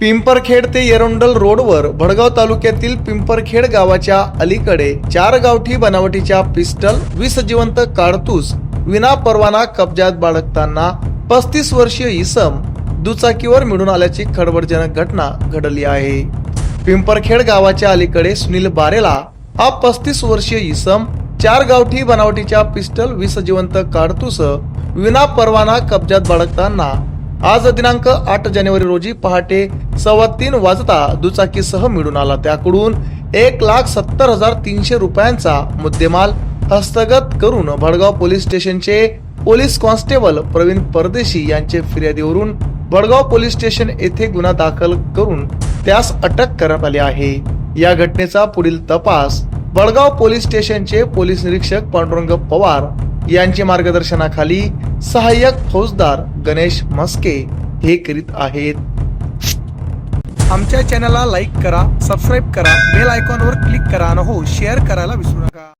पिंपरखेड ते येरोंडल रोडवर भडगाव तालुक्यातील पिंपरखेड गावाच्या अलीकडे चार गावठी बनावटीच्या पिस्टल वीस जिवंत कारतूस विना परवाना कब्जात बाळगताना पस्तीस वर्षीय इसम दुचाकीवर मिळून आल्याची खळबळजनक घटना घडली आहे. पिंपरखेड गावाच्या अलीकडे सुनील बारेला हा पस्तीस वर्षीय इसम चार गावठी बनावटीच्या पिस्टल वीस जिवंत कारतूस विना परवाना कब्जात बाळगताना आज दिनांक आठ जानेवारी रोजी पहाटे सव्वा तीन वाजता दुचाकीसह मिळून आला. त्याकडून एक लाख सत्तर हजार तीनशे रुपयांचा मुद्देमाल हस्तगत करून Bhadgaon police station police constable Pravin Pardeshi यांचे फिर्यादीवरून भडगाव पोलीस स्टेशन येथे गुन्हा दाखल करून त्यास अटक करण्यात आली आहे. या घटनेचा पुढील तपास बडगाव पोलीस स्टेशनचे पोलीस निरीक्षक पांडुरंग पवार यांच्या मार्गदर्शनाखाली सहाय्यक फौजदार गणेश मस्के हे करीत आहेत. आमच्या चॅनलला लाईक करा सबस्क्राईब करा बेल आयकॉनवर क्लिक करा आणि हो शेअर करायला विसरू नका.